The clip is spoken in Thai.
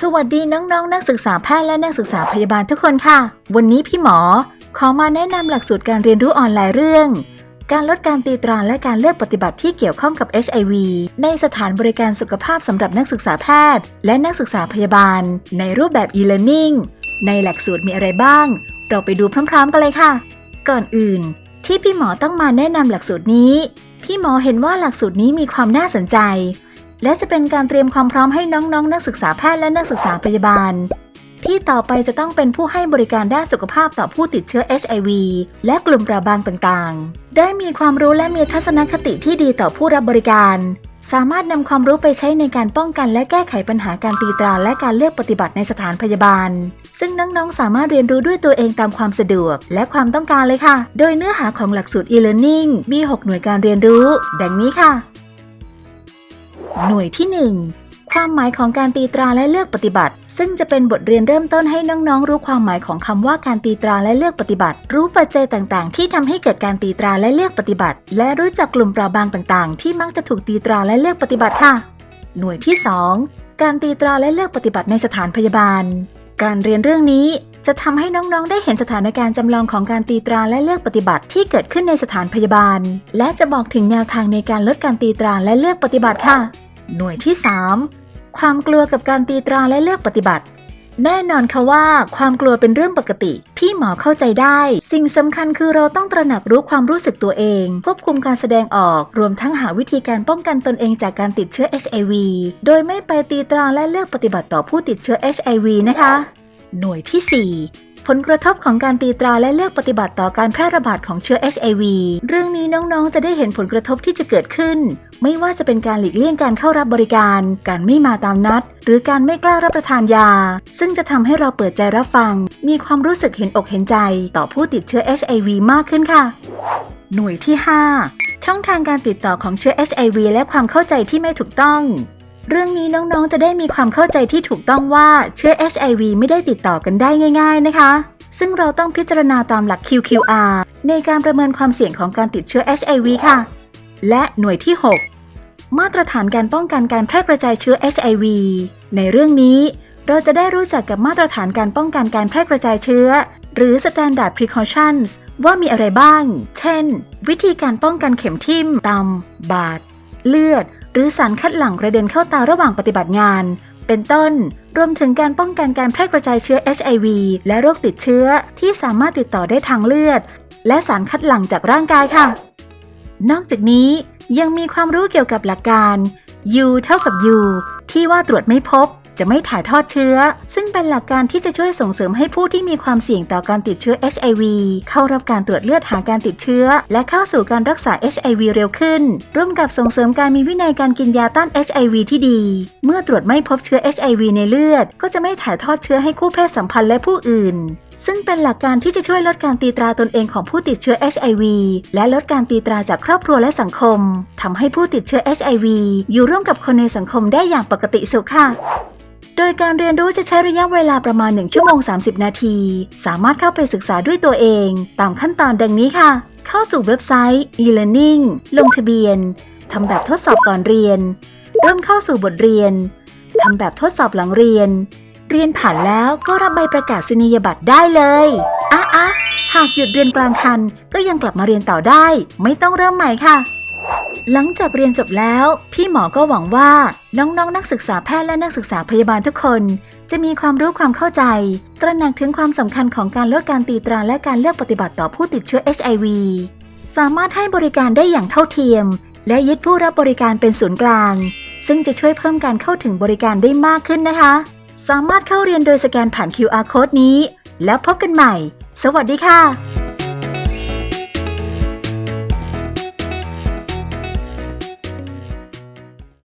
สวัสดีน้องๆนนักศึกษาแพทย์และนักศึกษาพยาบาลทุกคนค่ะ วันนี้พี่หมอ ขอมาแนะนำหลักสูตรการเรียนรู้ออนไลน์เรื่อง การลดการตีตราและการเลือกปฏิบัติที่เกี่ยวข้องกับ HIV ในสถานบริการสุขภาพสำหรับนักศึกษาแพทย์ และนักศึกษาพยาบาล ในรูปแบบ e-learning ในหลักสูตรมีอะไรบ้าง เราไปดูพร้อมๆกันเลยค่ะ ก่อนอื่น ที่พี่หมอต้องมาแนะนำหลักสูตรนี้ พี่หมอเห็นว่าหลักสูตรนี้มีความน่าสนใจ และจะเป็นการเตรียมความพร้อมให้น้องๆนนักศึกษาแพทย์และนักศึกษาพยาบาล ที่ต่อไปจะต้องเป็นผู้ให้บริการด้านสุขภาพต่อผู้ติดเชื้อ HIV และกลุ่มเปราะบางต่างๆ ได้มีความรู้และมีทัศนคติที่ดีต่อผู้รับบริการ สามารถนำความรู้ไปใช้ในการป้องกันและแก้ไขปัญหาการตีตราและการเลือกปฏิบัติในสถานพยาบาล ซึ่งน้องๆ สามารถเรียนรู้ด้วยตัวเองตามความสะดวกและความต้องการเลยค่ะ โดยเนื้อหาของหลักสูตร e-learning มี 6 หน่วยการเรียนรู้ ดังนี้ค่ะ หน่วยที่ 1 ความหมายของการตีตราและเลือกปฏิบัติ ซึ่งจะเป็นบทเรียนเริ่มต้นให้น้องๆ รู้ความหมายของคำว่าการตีตราและเลือกปฏิบัติ รู้ปัจจัยต่างๆ ที่ทำให้เกิดการตีตราและเลือกปฏิบัติ และรู้จักกลุ่มเปราะบางต่างๆ ที่มักจะถูกตีตราและเลือกปฏิบัติค่ะ หน่วยที่ 2 การตีตราและเลือกปฏิบัติในสถานพยาบาล การเรียนเรื่องนี้ จะทำให้น้องๆ ได้เห็นสถานการณ์จำลองของการตีตราและเลือกปฏิบัติที่เกิดขึ้นในสถานพยาบาล และจะบอกถึงแนวทางในการลดการตีตราและเลือกปฏิบัติค่ะ หน่วยที่ 3 ความกลัวกับการตีตราและเลือกปฏิบัติ แน่นอนค่ะว่า ความกลัวเป็นเรื่องปกติ พี่หมอเข้าใจได้ สิ่งสำคัญคือเราต้องตระหนักรู้ความรู้สึกตัวเอง ควบคุมการแสดงออก รวมทั้งหาวิธีการป้องกันตนเองจากการติดเชื้อ HIV โดยไม่ไปตีตราและเลือกปฏิบัติต่อผู้ติดเชื้อ HIV นะคะ หน่วยที่ 4 ผลกระทบของการตีตราและเลือกปฏิบัติต่อการแพร่ระบาดของเชื้อ HIV เรื่องนี้น้องๆ จะได้เห็นผลกระทบที่จะเกิดขึ้น ไม่ว่าจะเป็นการหลีกเลี่ยงการเข้ารับบริการ การไม่มาตามนัด หรือการไม่กล้ารับประทานยา ซึ่งจะทำให้เราเปิดใจรับฟัง มีความรู้สึกเห็นอกเห็นใจ ต่อผู้ติดเชื้อ HIV มากขึ้นค่ะ หน่วยที่ 5ช่องทางการติดต่อของเชื้อ HIV และความเข้าใจที่ไม่ถูกต้อง เรื่องนี้น้องๆ จะได้มีความเข้าใจที่ถูกต้องว่าเชื้อ HIV ไม่ได้ติดต่อกันได้ง่าย ๆ นะคะ ซึ่งเราต้องพิจารณาตามหลัก QQR ในการประเมินความเสี่ยงของการติดเชื้อ HIV ค่ะ และหน่วยที่ 6 มาตรฐานการป้องกันการแพร่กระจายเชื้อ HIV ในเรื่องนี้ เราจะได้รู้จักกับมาตรฐานการป้องกันการแพร่กระจายเชื้อ หรือ Standard Precautions ว่ามีอะไรบ้าง เช่น วิธีการป้องกันเข็มทิ่มตำบาด เลือด หรือสารคัดหลั่งกระเด็นเข้าตาระหว่างปฏิบัติงาน เป็นต้น รวมถึงการป้องกันการแพร่กระจายเชื้อ HIV และโรคติดเชื้อที่สามารถติดต่อได้ทางเลือด และสารคัดหลั่งจากร่างกายค่ะ นอกจากนี้ยังมีความรู้เกี่ยวกับหลักการ U เท่ากับ U ที่ว่าตรวจไม่พบ จะไม่ถ่ายทอดเชื้อ ซึ่งเป็นหลักการที่จะช่วยส่งเสริมให้ผู้ที่มีความเสี่ยงต่อการติดเชื้อ HIV เข้ารับการตรวจเลือดหาการติดเชื้อ และเข้าสู่การรักษา HIV เร็วขึ้น ร่วมกับส่งเสริมการมีวินัยการกินยาต้าน HIV ที่ดี เมื่อตรวจไม่พบเชื้อ HIV ในเลือด ก็จะไม่ถ่ายทอดเชื้อให้คู่เพศสัมพันธ์และผู้อื่นซึ่งเป็นหลักการที่จะช่วยลดการตีตราตนเองของผู้ติดเชื้อ HIV และลดการตีตราจากครอบครัวและสังคมทำให้ผู้ติดเชื้อ HIV อยู่ร่วมกับคนในสังคมได้อย่างปกติสุขค่ะ โดยการเรียนรู้จะใช้ระยะเวลาประมาณ 1 ชั่วโมง 30 นาที สามารถเข้าไปศึกษาด้วยตัวเอง ตามขั้นตอนดังนี้ค่ะ เข้าสู่เว็บไซต์ e-learning ลงทะเบียน ทำแบบทดสอบก่อนเรียน เริ่มเข้าสู่บทเรียน ทำแบบทดสอบหลังเรียน เรียนผ่านแล้วก็รับใบประกาศนียบัตรได้เลยอะอะหากหยุดเรียนกลางคันก็ยังกลับมาเรียนต่อได้ ไม่ต้องเริ่มใหม่ค่ะ หลังจากเรียนจบแล้ว พี่หมอก็หวังว่าน้องๆนนักศึกษาแพทย์และนักศึกษาพยาบาลทุกคน จะมีความรู้ความเข้าใจ ตระหนักถึงความสำคัญของการลดการตีตราและการเลือกปฏิบัติต่อผู้ติดเชื้อ HIV สามารถให้บริการได้อย่างเท่าเทียม และยึดผู้รับบริการเป็นศูนย์กลาง ซึ่งจะช่วยเพิ่มการเข้าถึงบริการได้มากขึ้นนะคะ สามารถเข้าเรียนโดยสแกนผ่าน QR code นี้ แล้วพบกันใหม่ สวัสดีค่ะ